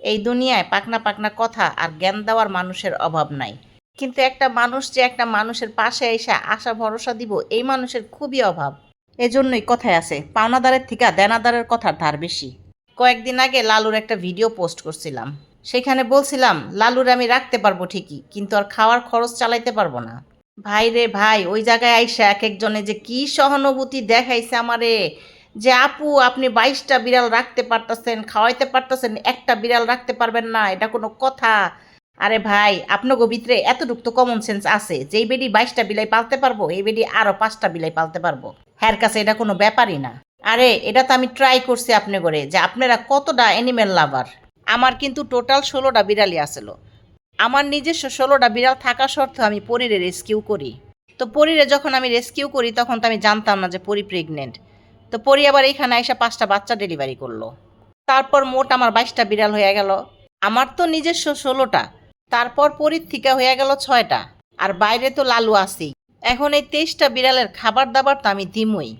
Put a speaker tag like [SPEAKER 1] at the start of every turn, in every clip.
[SPEAKER 1] এই দুনিয়ায় পাকনা পাকনা কথা আর জ্ঞান দেওয়ার মানুষের অভাব নাই। কিন্তু একটা মানুষ যে একটা মানুষের পাশে এসে আশা ভরসা দিব, এই মানুষের খুবই অভাব। এজন্যই কথায় আছে, পাওনাদারের থেকে দেনাদারের কথার ধার বেশি। কয়েকদিন আগে লালুর একটা ভিডিও পোস্ট করছিলাম। সেখানে বলছিলাম, লালুর আমি রাখতে পারব ঠিকই, কিন্তু আর খাওয়ার খরচ চালাইতে পারব না। ভাই রে ভাই, ওই জায়গায় আইসা এক একজনে যে কি সহানুভূতি দেখাইছে আমারে! যে আপু, আপনি বাইশটা বিড়াল রাখতে পারতেছেন, খাওয়াইতে পারতেছেন, একটা বিড়াল রাখতে পারবেন না, এটা কোনো কথা। আরে ভাই আপনাকে ভিতরে এতটুকু তো কমন সেন্স আছে, যেই বেডি বাইশটা বিলাই পালতে পারব, এই বেডি আরও পাঁচটা বিলাই পালতে পারব। হ্যার কাছে এটা কোনো ব্যাপারই না। আরে, এটা তো আমি ট্রাই করছি আপনি করে, যে আপনারা কতটা অ্যানিমেল লাভার আমার কিন্তু টোটাল ষোলোটা বিড়ালই আসছিল আমার নিজস্ব ষোলোটা বিড়াল থাকা সত্ত্বেও আমি পরীরে রেস্কিউ করি। তো পরীরে যখন আমি রেস্কিউ করি, তখন তো আমি জানতাম না যে পরি প্রেগনেন্ট তো পরি আবার এইখানে এসে পাঁচটা বাচ্চা ডেলিভারি করল। তারপর মোট আমার বাইশটা বিড়াল হয়ে গেল। আমার তো নিজস্ব ষোলোটা। তারপর পরীর থেকে হয়ে গেল ছয়টা। আর বাইরে তো লালু আছেই। এখন এই তেইশটা বিড়ালের খাবার দাবার তো আমি দিমই।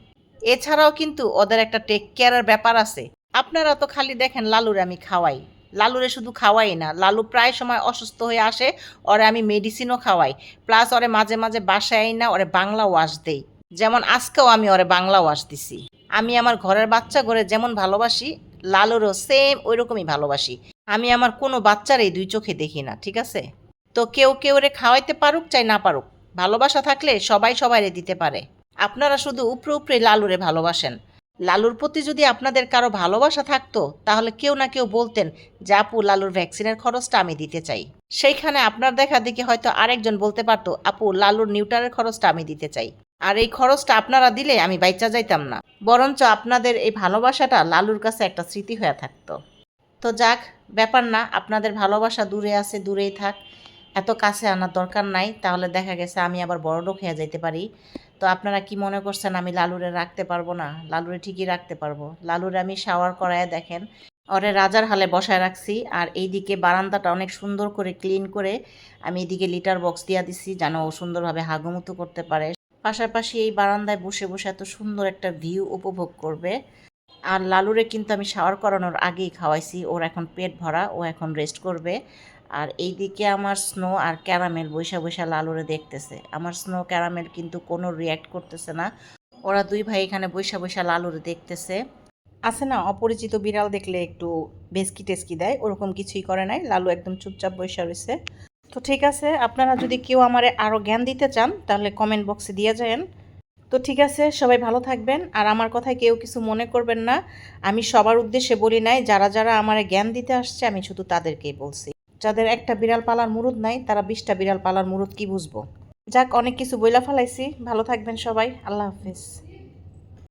[SPEAKER 1] এছাড়াও কিন্তু ওদের একটা টেক কেয়ারের ব্যাপার আছে। আপনারা তো খালি দেখেন লালুরে আমি খাওয়াই। লালুরে শুধু খাওয়াই না, লালু প্রায় সময় অসুস্থ হয়ে আসে, ওরে আমি মেডিসিনও খাওয়াই। প্লাস ওরে মাঝে মাঝে বাসায় না ওরে বাংলা ওয়াশ দেই। যেমন আজকেও আমি ওরে বাংলা ওয়াশ দিছি। আমি আমার ঘরের বাচ্চা ঘরে যেমন ভালোবাসি, লালুরও সেম ওই রকমই ভালোবাসি। আমি আমার কোনো বাচ্চার এই দুই চোখে দেখি না, ঠিক আছে? তো কেউ কেউ রে খাওয়াইতে পারুক চাই না পারুক। ভালোবাসা থাকলে সবাই সবাইরে দিতে পারে। আপনারা শুধু উপরে উপরে লালুরে ভালোবাসেন। লালুর প্রতি যদি আপনাদের কারও ভালোবাসা থাকতো, তাহলে কেউ না কেউ বলতেন যে, আপু, লালুর ভ্যাকসিনের খরচটা আমি দিতে চাই। সেইখানে আপনার দেখা দেখি হয়তো আরেকজন বলতে পারতো, আপু, লালুর নিউটারের খরচটা আমি দিতে চাই। আর এই খরচটা আপনারা দিলে আমি বাইচা যাইতাম না। বরঞ্চ আপনাদের এই ভালোবাসাটা লালুর কাছে একটা স্মৃতি হয়ে থাকতো। তো যাক, ব্যাপার না, আপনাদের ভালোবাসা দূরে আছে, দূরেই থাক। এত কাছে আনার দরকার নাই, তাহলে দেখা গেছে আমি আবার বড়লোক হয়ে যাইতে পারি। তো আপনারা কি মনে করছেন আমি লালুরে রাখতে পারব না? লালুরে ঠিকই রাখতে পারব। লালুরে আমি শাওয়ার করায় দেখেন, ওরে রাজার হালে বসায় রাখছি। আর এইদিকে বারান্দাটা অনেক সুন্দর করে ক্লিন করে আমি এদিকে লিটার বক্স দিয়া দিছি, যেন ও সুন্দরভাবে হাগুমুতু করতে পারে। পাশাপাশি এই বারান্দায় বসে বসে এত সুন্দর একটা ভিউ উপভোগ করবে। আর লালুরে কিন্তু আমি শাওয়ার করানোর আগেই খাওয়াইছি। ওর এখন পেট ভরা, ও এখন রেস্ট করবে। আর এইদিকে আমার স্নো আর ক্যারামেল বৈশা বৈশা লালুরে দেখতেছে। আমার স্নো ক্যারামেল কিন্তু কোনো রিয়্যাক্ট করতেছে না। ওরা দুই ভাই এখানে বৈশা বৈশা লালুরে দেখতেছে। আছে না, অপরিচিত বিড়াল দেখলে একটু বেসকি টেস্কি দেয়, ওরকম কিছুই করে নাই। লালু একদম চুপচাপ বৈশা রয়েছে। তো ঠিক আছে, আপনারা যদি কেউ আমারে আরও জ্ঞান দিতে চান, তাহলে কমেন্ট বক্সে দিয়ে যায়েন। তো ঠিক আছে, সবাই ভালো থাকবেন, আর আমার কথায় কেউ কিছু মনে করবেন না। আমি সবার উদ্দেশ্যে বলি নাই, যারা যারা আমার জ্ঞান দিতে আসছে, আমি শুধু তাদেরকেই বলছি। যাদের একটা বিড়াল পালার মুরুদ নাই, তারা বিশটা বিড়াল পালার মুরুদ কি বুঝব? যাক, অনেক কিছু বইলা ফেলাইছি। ভালো থাকবেন সবাই, আল্লাহ হাফিজ।